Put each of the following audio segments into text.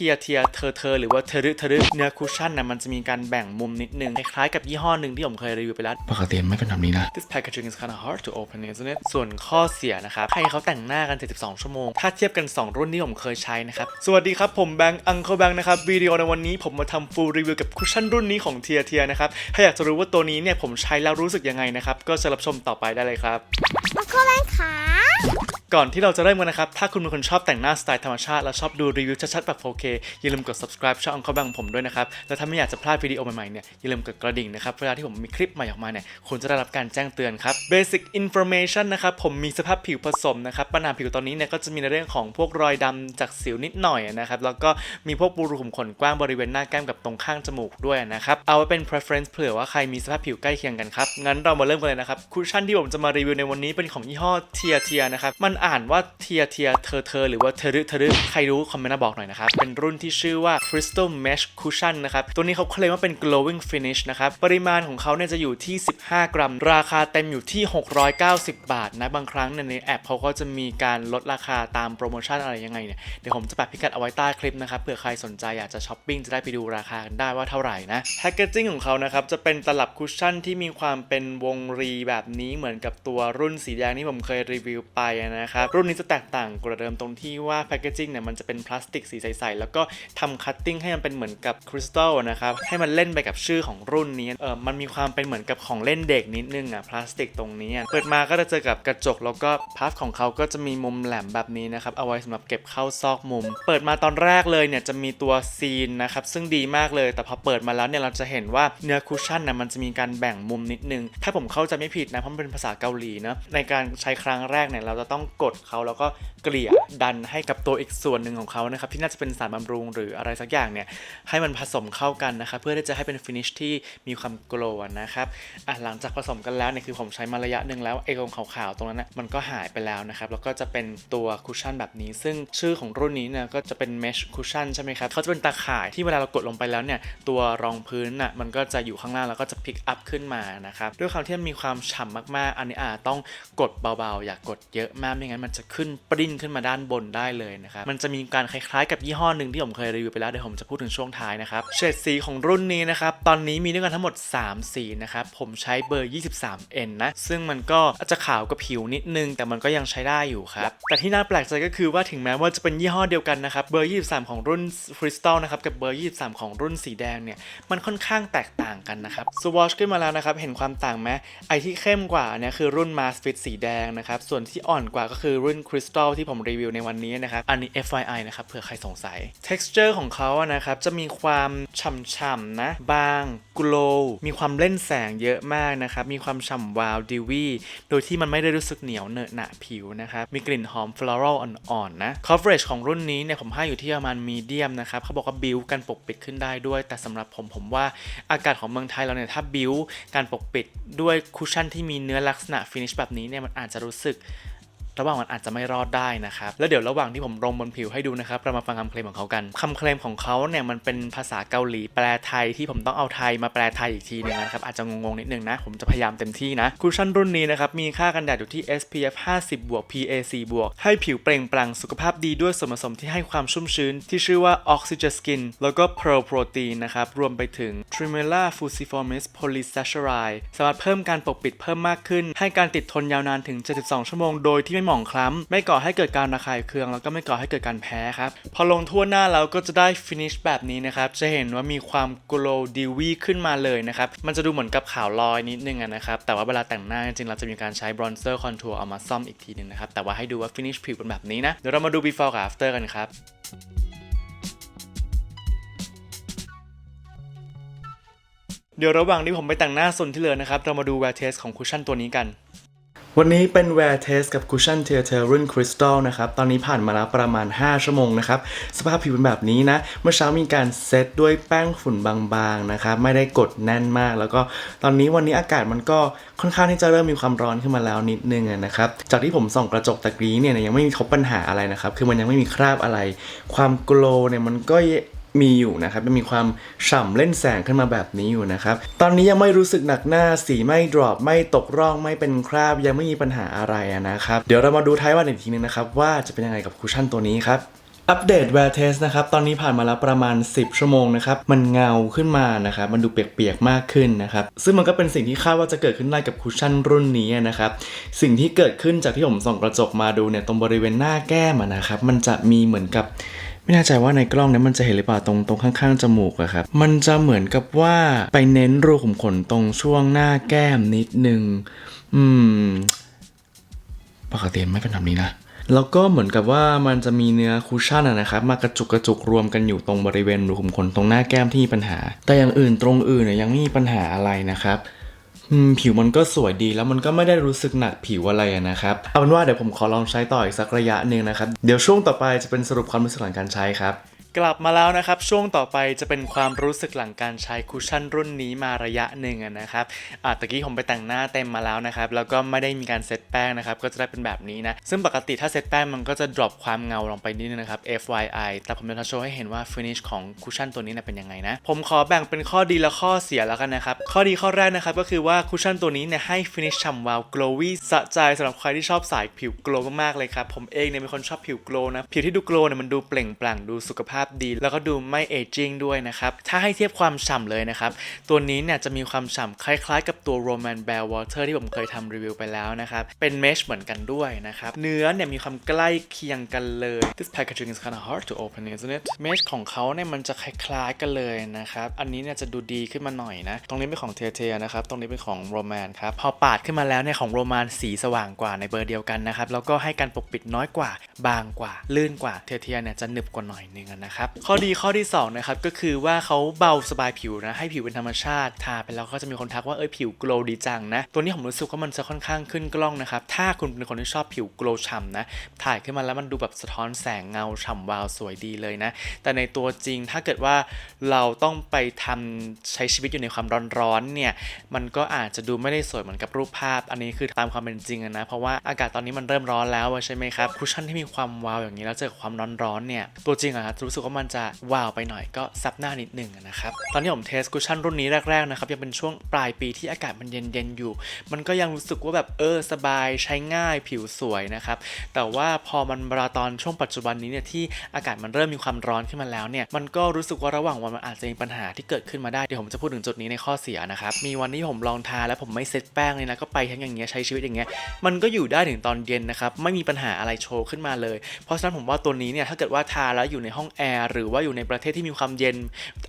ทียเทียเธอเธอหรือว่าเธอรึเธอรึเนื้อคุชชั่นนะมันจะมีการแบ่งมุมนิดนึงคล้ายๆกับยี่ห้อหนึ่งที่ผมเคยรีวิวไปแล้วปกติไม่เป็นแบบนี้นะ This packaging is kind of hard to open isn't it ส่วนข้อเสียนะครับใครเขาแต่งหน้ากัน 72 ชั่วโมง ถ้าเทียบกัน 2 รุ่นที่ผมเคยใช้นะครับ สวัสดีครับผมแบงค์อังเคิลแบงค์นะครับวิดีโอในวันนี้ผมมาทำ full review กับคุชชั่นรุ่นนี้ของเทียเทียนะครับถ้าอยากจะรู้ว่าตัวนี้เนี่ยผมใช้แล้วรู้สึกยังไงนะครับก็จะรับชมต่อไปได้เลยครับมาโคแบงขาก่อนที่เราจะเริ่มกันนะครับถ้าคุณเป็นคนชอบแต่งหน้าสไตล์ธรรมชาติและชอบดูรีวิวชัดๆแบบ 4K อย่าลืมกด subscribe ช่องอังเคิลแบงผมด้วยนะครับ และถ้าไม่อยากจะพลาดวิดีโอใหม่ๆเนี่ยอย่าลืมกดกระดิ่งนะครับ เวลาที่ผมมีคลิปใหม่ออกมาเนี่ยคุณจะได้รับการแจ้งเตือนครับ basic information นะครับ ผมมีสภาพผิวผสมนะครับ ปัญหาผิวตอนนี้เนี่ยก็จะมีในเรื่องของพวกรอยดำจากสิวนิดหน่อยนะครับ แล้วก็มีพวกปูรูขุมขนกว้างบริเวณหน้าแก้มกับตรงข้างจมูกด้วยนะครับ เอาไว้เป็น preference เผื่อว่าใครมีสภาพผิวใกล้เคียงกันครับ งั้นเรามาเริ่มกันเลยนะครับ คุชชั่นที่ผมจะมารีวิวในวันนี้เป็นของยี่ห้อเทียเทียนะครับ มันอ่านว่าเทียเทียเธอเธอหรือว่าเธอรึเธอรึใครรู้คอมเมนต์มาบอกหน่อยนะครับ เป็นรุ่นที่ชื่อว่า Crystal Mesh Cushion นะครับ ตัวนี้เขาเคลมว่าเป็น glowing finish นะครับ ปริมาณของเขาเนี่ยจะอยู่ที่ 15 กรัม ราคาเต็มอยู่ที่ 690 บาทนะ บางครั้งเนี่ยในแอปเขาก็จะมีการลดราคาตามโปรโมชั่นอะไรยังไงเนี่ย เดี๋ยวผมจะแปะพิกัดเอาไว้ใต้คลิปนะครับ เผื่อใครสนใจอยากจะช้อปปิ้งจะได้ไปดูราคากันได้ว่าเท่าไหร่นะ แพคเกจิ้งของเขานะครับจะเป็นตลับคุชชั่นที่มีความเป็นวงรีแบบนี้เหมือนกับตัวรุ่นสีแดงที่ผมเคยรีวิวไปนะครับ รุ่นนี้จะแตกต่างกว่าเดิมตรงที่ว่าแพคเกจิ้งเนี่ยมันจะเป็นพลาสติกสีใสๆแล้วก็ทำคัตติ้งให้มันเป็นเหมือนกับคริสตัลนะครับ ให้มันเล่นไปกับชื่อของรุ่นนี้เออมันมีความเป็นเหมือนกับของเล่นเด็กนิดนึงอะพลาสติกตรงนี้เปิดมาก็จะเจอกับกระจกแล้วก็พัฟของเขาก็จะมีมุมแหลมแบบนี้นะครับเอาไว้สำหรับเก็บเข้าซอกมุม เปิดมาตอนแรกเลยเนี่ยจะมีตัวซีนนะครับซึ่งดีมากเลย แต่พอเปิดมาแล้วเนี่ยเราจะเห็นว่าเนื้อคุชชั่นนะมันจะมีการแบ่งมุมนิดนึง ถ้าผมเข้าใจไม่ผิดนะเพราะมันเป็นภาษาเกาหลีนะในการใช้ครั้งแรกเนี่ยเราจะต้องกดเขาแล้วก็เกลี่ยดันให้กับตัวอีกส่วนหนึ่งของเขานะครับที่น่าจะเป็นสารบำรุง หรืออะไรสักอย่างเนี่ยให้มันผสมเข้ากันนะครับเพื่อที่จะให้เป็นฟินิชที่มีความโกลว์นะครับอะหลังจากผสมกันแล้วเนี่ยคือผมใช้มาระยะหนึ่งแล้วไอ้ตรงขาวๆตรงนั้นนะมันก็หายไปแล้วนะครับแล้วก็จะเป็นตัวคุชชั่นแบบนี้ ซึ่งชื่อของรุ่นนี้เนี่ยก็จะเป็น mesh cushion ใช่ไหมครับเขาจะเป็นตาข่ายที่เวลาเรากดลงไปแล้วเนี่ยตัวรองพื้นน่ะมันก็จะอยู่ข้างล่างแล้วก็จะ pick up ขึ้นมานะครับด้วยความที่มันมีความฉ่ำมากๆ อันนี้อาจต้องกดเบาๆ อย่ากกดเยอะมากไม่งั้นมันจะขึ้นปริ้นขึ้นมาด้านบนได้เลยนะครับมันจะมีการคล้ายๆกับยี่ห้อหนึ่งที่ผมเคยรีวิวไปแล้วเดี๋ยวผมจะพูดถึงช่วงท้ายนะครับเฉดสีของรุ่นนี้นะครับตอนนี้มีด้วยกันทั้งหมด 3 สีนะครับผมใช้เบอร์ 23N นะซึ่งมันก็อาจจะขาวกับผิวนิดนึง แต่มันก็ยังใช้ได้อยู่ครับแต่ที่น่าแปลกใจก็คือว่าถึงแม้ว่าจะเป็นยี่ห้อเดียวกันนะครับเบอร์ 23 ของรุ่น Crystal นะครับกับเบอร์ 23 ของรุ่นสีแดงเนี่ยมันค่อนข้างแตกต่างกันนะครับสวอชขึ้นมาแล้วนะครับเห็นความต่างไหมไอที่เข้มกว่าเนี่ยคือรุ่น Mass Fit สีแดงนะครับส่วนที่อ่อนกว่าก็คือรุ่น Crystal ที่ผมรีวิวในวันนี้นะครับอันนี้ FYI นะครับเผื่อใครสงสัย texture ของเขาอะนะครับ จะมีความฉ่ำๆนะ บาง glow มีความเล่นแสงเยอะมากนะครับ มีความฉ่ำวาวดิวีโดยที่มันไม่ได้รู้สึกเหนียวเนอะหนะผิวนะครับ มีกลิ่นหอม floral อ่อนๆนะ coverage ของรุ่นนี้เนี่ยผมให้อยู่ที่ประมาณ medium นะครับเขาบอกว่า build กันปกปิดขึ้นได้ด้วย แต่สำหรับผมผมว่าอากาศของเมืองไทยเราเนี่ยถ้า build การปกปิดด้วยคุชชั่นที่มีเนื้อลักษณะ finish แบบนี้เนี่ยมันอาจจะรู้สึก ระหว่างมันอาจจะไม่รอดได้นะครับแล้วเดี๋ยวระหว่างที่ผมลงบนผิวให้ดูนะครับเรามาฟังคำเคลมของเขากันคำเคลมของเขาเนี่ยมันเป็นภาษาเกาหลีแปลไทยที่ผมต้องเอาไทยมาแปลไทยอีกทีหนึงนะครับอาจจะงงๆนิดนึงนะผมจะพยายามเต็มที่นะคุชชั่นรุ่นนี้นะครับมีค่ากันแดดอยู่ที่ SPF 50บวก PA 4บวกให้ผิวเปล่งปลั่งสุขภาพดีด้วยส่วนผสมที่ให้ความชุ่มชื้น ที่ชื่อว่า Oxygen Skin แล้วก็ Pearl Protein นะครับรวมไปถึง Trimella fusiformis polysaccharide สามารถเพิ่มการปกปิดเพิ่มมากขึ้น ให้การติดทนยาวนานถึง 72 ชั่วโมงโดยที่ไม่หมองคล้ำ ไม่ก่อให้เกิดการระคายเคือง แล้วก็ไม่ก่อให้เกิดการแพ้ครับ พอลงทั่วหน้าแล้วก็จะได้ finish แบบนี้นะครับ จะเห็นว่ามีความ glow dewy ขึ้นมาเลยนะครับ มันจะดูเหมือนกับขาวลอยนิดนึงนะครับ แต่ว่าเวลาแต่งหน้าจริงๆ เราจะมีการใช้ bronzer contour เอามาซ่อมอีกทีหนึงนะครับ แต่ว่าให้ดูว่า finish ผิวเป็นแบบนี้นะ เดี๋ยวเรามาดู before กับ after กันครับเดี๋ยวระหว่างที่ผมไปแต่งหน้าส่วนที่เหลือนะครับ เรามาดู wear test ของคุชชั่นตัวนี้กัน วันนี้เป็น wear test กับ Cushion t e r t e r รุ่น Crystal นะครับ ตอนนี้ผ่านมาแล้วประมาณ 5 ชั่วโมงนะครับ สภาพผิวเป็นแบบนี้นะ เมื่อเช้ามีการเซตด้วยแป้งฝุ่นบางๆนะครับ ไม่ได้กดแน่นมาก แล้วก็ตอนนี้วันนี้อากาศมันก็ค่อนข้างที่จะเริ่มมีความร้อนขึ้นมาแล้วนิดนึงนะครับ จากที่ผมส่องกระจกตะกี้เนี่ยยังไม่มีพบปัญหาอะไรนะครับ คือมันยังไม่มีคราบอะไร ความโกลเนี่ยมันก็ มีอยู่นะครับมันมีความฉ่ำเล่นแสงขึ้นมาแบบนี้อยู่นะครับ ตอนนี้ยังไม่รู้สึกหนักหน้าสีไม่ดรอปไม่ตกร่องไม่เป็นคราบยังไม่มีปัญหาอะไรนะครับ เดี๋ยวเรามาดูท้ายวันอีกทีนึงนะครับ ว่าจะเป็นยังไงกับคุชชั่นตัวนี้ครับอัปเดต Wear Test นะครับ ตอนนี้ผ่านมาแล้วประมาณ 10 ชั่วโมงนะครับ มันเงาขึ้นมานะครับ มันดูเปียกๆ มากขึ้นนะครับ ซึ่งมันก็เป็นสิ่งที่คาดว่าจะเกิดขึ้นได้กับคุชชั่นรุ่นนี้นะครับ สิ่งที่เกิดขึ้นจากที่ผมส่องกระจกมาดูเนี่ย ตรงบริเวณหน้าแก้มนะครับ มันจะมีเหมือนกับ ไม่แน่ใจว่าในกล้องเนี่ยมันจะเห็นหรือเปล่าตรงตรงข้างๆจมูกอะครับ มันจะเหมือนกับว่าไปเน้นรูขุมขนตรงช่วงหน้าแก้มนิดนึง อืม ปกติไม่เป็นแบบนี้นะแล้วก็เหมือนกับว่ามันจะมีเนื้อคุชชั่นอะนะครับมากระจุกกระจุกรวมกันอยู่ตรงบริเวณรูขุมขนตรงหน้าแก้มที่มีปัญหา แต่อย่างอื่นตรงอื่นเนี่ยยังไม่มีปัญหาอะไรนะครับ ผิวมันก็สวยดีแล้วมันก็ไม่ได้รู้สึกหนักผิวอะไรนะครับ เอาเป็นว่าเดี๋ยวผมขอลองใช้ต่ออีกสักระยะหนึ่งนะครับ เดี๋ยวช่วงต่อไปจะเป็นสรุปความรู้สึกหลังการใช้ครับ กลับมาแล้วนะครับ ช่วงต่อไปจะเป็นความรู้สึกหลังการใช้คุชชั่นรุ่นนี้มาระยะหนึ่งนะครับอ่าตะกี้ผมไปแต่งหน้าเต็มมาแล้วนะครับ แล้วก็ไม่ได้มีการเซตแป้งนะครับ ก็จะได้เป็นแบบนี้นะ ซึ่งปกติถ้าเซตแป้งมันก็จะ drop ความเงาลงไปนิดนึงนะครับ FYI แต่ผมจะโชว์ให้เห็นว่า finish ของคุชชั่นตัวนี้นะเป็นยังไงนะ ผมขอแบ่งเป็นข้อดีและข้อเสียแล้วกันนะครับ ข้อดีข้อแรกนะครับก็คือว่าคุชชั่นตัวนี้เนี่ยให้ finish ฉ่ำวาว glowy สะใจสำหรับใครที่ชอบสายผิว glow มากๆเลยครับ ผมเองเนี่ยเป็นคนชอบผิว glow นะ ผิวที่ดู glow เนี่ยมันดูเปล่งปลั่งดูสุขภาพดี แล้วก็ดูไม่ aging ด้วยนะครับถ้าให้เทียบความฉ่ำเลยนะครับตัวนี้เนี่ยจะมีความฉ่ำคล้ายๆ กับตัว Roman Bear Water ที่ผมเคยทำรีวิวไปแล้วนะครับเป็นเมชเหมือนกันด้วยนะครับเนื้อเนี่ยมีความใกล้เคียงกันเลย This packaging is kind of hard to open isn't it เมชของเขาเนี่ยมันจะคล้ายๆกันเลยนะครับอันนี้เนี่ยจะดูดีขึ้นมาหน่อยนะตรงนี้เป็นของเทเทนะครับตรงนี้เป็นของโรแมนครับพอปาดขึ้นมาแล้วเนี่ยของโรแมนสีสว่างกว่าในเบอร์เดียวกันนะครับแล้วก็ให้การปกปิดน้อยกว่าบางกว่า ลื่นกว่าเทเทเนี่ยจะหนึบกว่าหน่อยนึงอะนะครับ ข้อดีข้อที่สองนะครับก็คือว่าเขาเบาสบายผิวนะให้ผิวเป็นธรรมชาติทาไปแล้วก็จะมีคนทักว่าเอ้ยผิวโกลว์ดีจังนะตัวนี้ผมรู้สึกว่ามันจะค่อนข้างขึ้นกล้องนะครับถ้าคุณเป็นคนที่ชอบผิวโกลว์ฉ่ำนะถ่ายขึ้นมาแล้วมันดูแบบสะท้อนแสงเงาฉ่ำวาวสวยดีเลยนะ แต่ในตัวจริงถ้าเกิดว่าเราต้องไปทำใช้ชีวิตอยู่ในความร้อนๆเนี่ยมันก็อาจจะดูไม่ได้สวยเหมือนกับรูปภาพ อันนี้คือตามความเป็นจริงนะเพราะว่าอากาศตอนนี้มันเริ่มร้อนแล้วใช่ไหมครับคุชชั่นที่มีความวาวอย่างนี้แล้วเจอความร้อนๆเนี่ยตัวจริงอะครับรู้สึกว่ามันจะวาวไปหน่อยก็ซับหน้านิดหนึ่งนะครับตอนที่ผมเทสคุชชั่นรุ่นนี้แรกๆนะครับยังเป็นช่วงปลายปีที่อากาศมันเย็นๆอยู่ มันก็ยังรู้สึกว่าแบบเออสบายใช้ง่ายผิวสวยนะครับแต่ว่าพอมันเวลาตอนช่วงปัจจุบันนี้เนี่ยที่อากาศมันเริ่มมีความร้อนขึ้นมาแล้วเนี่ยมันก็รู้สึกว่าระหว่างวันมันอาจจะมีปัญหาที่เกิดขึ้นมาได้เดี๋ยวผมจะพูดถึงจุดนี้ในข้อเสียนะครับมีวันที่ผมลองทาแล้วผมไม่เซ็ตแป้งเลยนะก็ไปทั้งอย่างเงี้ยใช้ชีวิตอย่างเงี้ยมันก็อยู่ได้ถึงตอนเย็นนะครับไม่มีปัญหาอะไรโชว์ขึ้นมาเลย เพราะฉะนั้นผมว่าตัวนี้เนี่ยถ้าเกิดว่าทาแล้วอยู่ในห้องแอร์หรือว่าอยู่ในประเทศที่มีความเย็น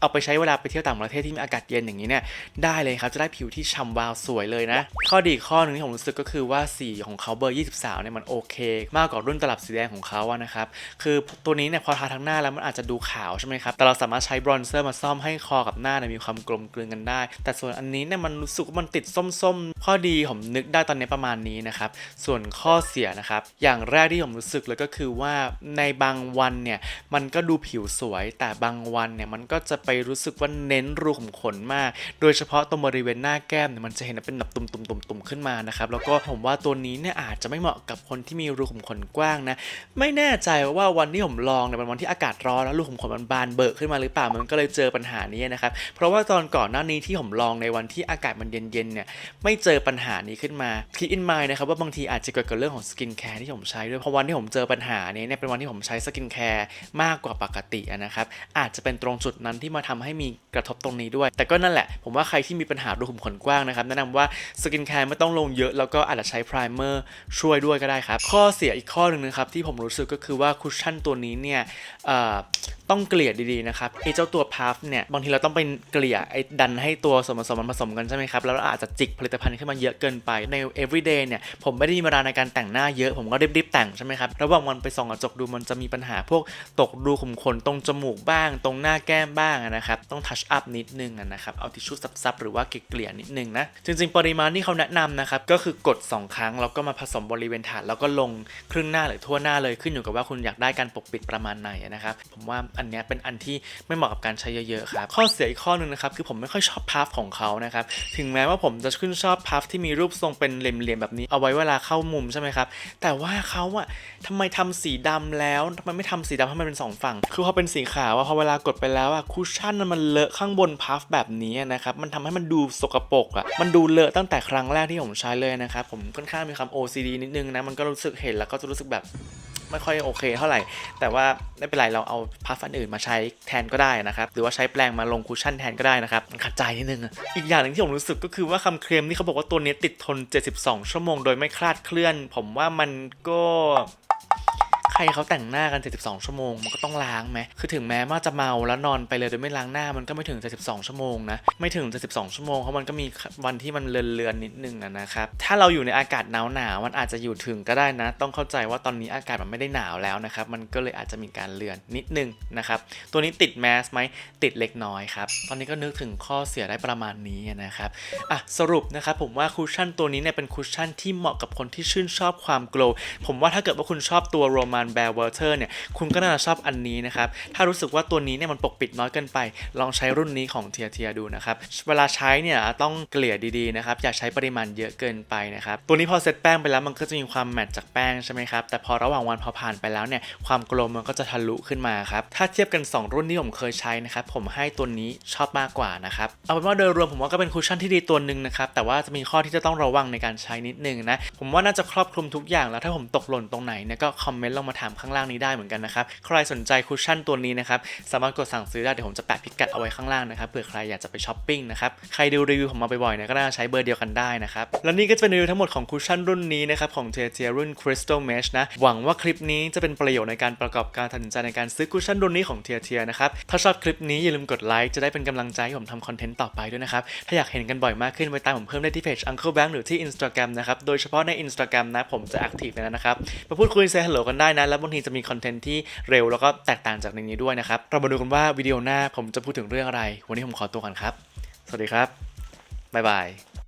เอาไปใช้เวลาไปเที่ยวต่างประเทศที่มีอากาศเย็นอย่างนี้เนี่ยได้เลยครับ จะได้ผิวที่ฉ่ำวาวสวยเลยนะ ข้อดีข้อหนึ่งที่ผมรู้สึกก็คือว่าสีของเขาเบอร์ 23เนี่ยมันโอเค มากกว่ารุ่นตลับสีแดงของเขาอะนะครับคือตัวนี้เนี่ยพอทาทั้งหน้าแล้วมันอาจจะดูขาวใช่ไหมครับแต่เราสามารถใช้บรอนเซอร์มาซ่อมให้คอกับหน้าเนี่ยมีความกลมกลืนกันได้ แต่ส่วนอันนี้เนี่ยมันรู้สึกว่ามันติดส้มๆ ข้อดีผมนึกได้ตอนนี้ประมาณนี้นะครับส่วนข้อเสียนะครับอย่างแรกที่ผมรู้สึกเลยก็คือว่าในบางวันเนี่ยมันก็ดูผิวสวย แต่บางวันเนี่ยมันก็จะไปรู้สึกว่าเน้นรูขุมขนมาก โดยเฉพาะตรงบริเวณหน้าแก้มเนี่ยมันจะเห็นเป็นแบบตุ่มๆๆๆขึ้นมานะครับแล้วก็ผมว่าตัวนี้เนี่ยอาจจะไม่เหมาะกับคนที่มีรูขุมขนกว้างนะไม่แน่ใจว่าวันที่ผมลองเนี่ยเป็นวันที่อากาศร้อนแล้วรูขุมขนมันบานเบิกขึ้นมาหรือเปล่ามันก็เลยเจอปัญหานี้นะครับเพราะว่าตอนก่อนหน้านี้ที่ผมลองในวันที่อากาศมันเย็นๆเนี่ยไม่เจอปัญหานี้ขึ้นมาคิดอินมายนะครับว่าบางทีอาจจะเกิดกับเรื่องของสกินแคร์ที่ผมใช้ด้วยเพราะวันที่ผมเจอปัญหานี้เนี่ยเป็นวันที่ผมใช้สกินแคร์มากกว่าปกติอะนะครับ อาจจะเป็นตรงจุดนั้นที่มาทำให้มีกระทบตรงนี้ด้วย แต่ก็นั่นแหละ ผมว่าใครที่มีปัญหารูขุมขนกว้างนะครับ แนะนำว่าสกินแคร์ไม่ต้องลงเยอะแล้วก็อาจจะใช้ไพรเมอร์ช่วยด้วยก็ได้ครับ ข้อเสียอีกข้อหนึ่งนะครับที่ผมรู้สึกก็คือว่าคุชชั่นตัวนี้เนี่ยต้องเกลี่ยดีๆนะครับไอ้เจ้าตัวพัฟเนี่ยบางทีเราต้องไปเกลี่ยไอ้ดันให้ตัวส่วนผสมมันผสมกันใช่ไหมครับแล้วเราอาจจะจิกผลิตภัณฑ์ขึ้นมาเยอะเกินไปใน everyday เนี่ยผมไม่ได้มีเวลาในการแต่งหน้าเยอะ ผมก็รีบๆแต่งใช่ไหมครับระหว่างวันไปส่องกระจกดูมันจะมีปัญหาพวกตกรูขุมขนตรงจมูกบ้าง ตรงหน้าแก้มบ้างนะครับ ต้องทัชอัพนิดนึงนะครับ เอาทิชชู่ซับๆหรือว่าเกลี่ยนิดนึงนะ จริง ๆ ปริมาณที่เขาแนะนำนะครับ ก็คือกดสองครั้ง แล้วก็มาผสมบริเวณฐานแล้วก็ลงครึ่งหน้าหรือทั่วหน้าเลยขึ้นอยู่กับว่าคุณอยากได้การปกปิดประมาณไหนนะครับ ผมว่าอันนี้เป็นอันที่ไม่เหมาะกับการใช้เยอะๆครับ ข้อเสียอีกข้อหนึ่งนะครับ คือผมไม่ค่อยชอบพัฟของเขานะครับ ถึงแม้ว่าผมจะขึ้นชอบพัฟที่มีรูปทรงเป็นเหลี่ยมๆแบบนี้ เอาไว้เวลาเข้ามุมใช่ไหมครับ แต่ว่าเขาอะทำไมทำสีดำแล้วทำไมไม่ทำสีดำให้มันเป็นสองฝั่งคือพอเป็นสีขาวอะพอเวลากดไปแล้วอะคุชชั่นมันเลอะข้างบนพัฟแบบนี้นะครับมันทำให้มันดูสกปรกอะมันดูเลอะตั้งแต่ครั้งแรกที่ผมใช้เลยนะครับผมค่อนข้างมีควา OCD นิดนึงนะมันก็รู้สึกเห็นแล้วก็จะรู้สึกแบบไม่ค่อยโอเคเท่าไหร่ แต่ว่าไม่เป็นไรเราเอาพัฟอันอื่นมาใช้แทนก็ได้นะครับ หรือว่าใช้แปรงมาลงคุชชั่นแทนก็ได้นะครับมันขัดใจนิดนึงอะอีกอย่างหนึ่งที่ผมรู้สึกก็คือว่าคำเคลมที่เขาบอกว่าตัวนี้ติดทน 72 ชั่วโมงโดยไม่คลาดเคลื่อน ผมว่ามันก็ รเขาแต่งหน้ากัน 72 ชั่วโมง มันก็ต้องล้างไหม คือถึงแม้ว่าจะเมาแล้วนอนไปเลยโดยไม่ล้างหน้ามันก็ไม่ถึง 72 ชั่วโมงนะ ไม่ถึง 72 ชั่วโมงเพราะมันก็มีวันที่มันเลือนๆนิดนึงนะครับ ถ้าเราอยู่ในอากาศหนาวหนาวมันอาจจะอยู่ถึงก็ได้นะ ต้องเข้าใจว่าตอนนี้อากาศมันไม่ได้หนาวแล้วนะครับ มันก็เลยอาจจะมีการเลือนนิดนึงนะครับ ตัวนี้ติดแมสไหมติดเล็กน้อยครับ ตอนนี้ก็นึกถึงข้อเสียได้ประมาณนี้นะครับอะสรุปนะครับผมว่าคุชชั่นตัวนี้เนี่ยเป็นคุชชั่นที่เหมาะกับคนที่ชื่นชอบความโกลผมว่าถ้าเกิดว่าคุณชอบตัวโรมันแบร์เวอร์เทอร์เนี่ยคุณก็น่าจะชอบอันนี้นะครับ ถ้ารู้สึกว่าตัวนี้เนี่ยมันปกปิดน้อยเกินไป ลองใช้รุ่นนี้ของเทียเทียดูนะครับ เวลาใช้เนี่ยต้องเกลี่ยดีๆนะครับ อย่าใช้ปริมาณเยอะเกินไปนะครับ ตัวนี้พอเซตแป้งไปแล้วมันก็จะมีความแมตต์จากแป้งใช่ไหมครับ แต่พอระหว่างวันพอผ่านไปแล้วเนี่ยความกลว์มันก็จะทะลุขึ้นมาครับ ถ้าเทียบกันสองรุ่นที่ผมเคยใช้นะครับ ผมให้ตัวนี้ชอบมากกว่านะครับ เอาเป็นว่าโดยรวมผมว่าก็เป็นคุชชั่นที่ดีตัวหนึ่งนะครับ แต่ว่าจะมีข้อที่จะต้องระวังในการใช้นิดนึงนะ ผมว่าน่าจะครอบคลุมทุกอย่างแล้วถ้าผมตกหล่นตรงไหนเนี่ยก็คอมเมนต์ลงมาถามข้างล่างนี้ได้เหมือนกันนะครับ ใครสนใจคุชชั่นตัวนี้นะครับ สามารถกดสั่งซื้อได้ เดี๋ยวผมจะแปะพิกัดเอาไว้ข้างล่างนะครับ เผื่อใครอยากจะไปช้อปปิ้งนะครับ ใครดูรีวิวผมมาบ่อยๆเนี่ยก็น่าใช้เบอร์เดียวกันได้นะครับ และนี่ก็จะเป็นรีวิวทั้งหมดของคุชชั่นรุ่นนี้นะครับของเทียเทียรุ่น Crystal Mesh นะ หวังว่าคลิปนี้จะเป็นประโยชน์ในการประกอบการตัดสินใจในการซื้อคุชชั่นรุ่นนี้ของเทียเทียนะครับถ้าชอบคลิปนี้อย่าลืมกดไลค์จะได้เป็นกำลังใจให้ผมทำคอนเทนต์ต่อไปด้วยนะครับถ้าอยากเห็นกันบ่อยมากขึ้นไปตามผมเพิ่มได้ที่เพจ Uncle Bank หรือที่ Instagram นะครับโดยเฉพาะใน Instagram นะผมจะ active ในนั้นนะครับมาพูดคุยเซฮัลโหลกันได้นะแล้วบางทีจะมีคอนเทนต์ที่เร็วแล้วก็แตกต่างจากในนี้ด้วยนะครับ เรามาดูกันว่าวิดีโอหน้าผมจะพูดถึงเรื่องอะไร วันนี้ผมขอตัวก่อนครับ สวัสดีครับบ๊ายบาย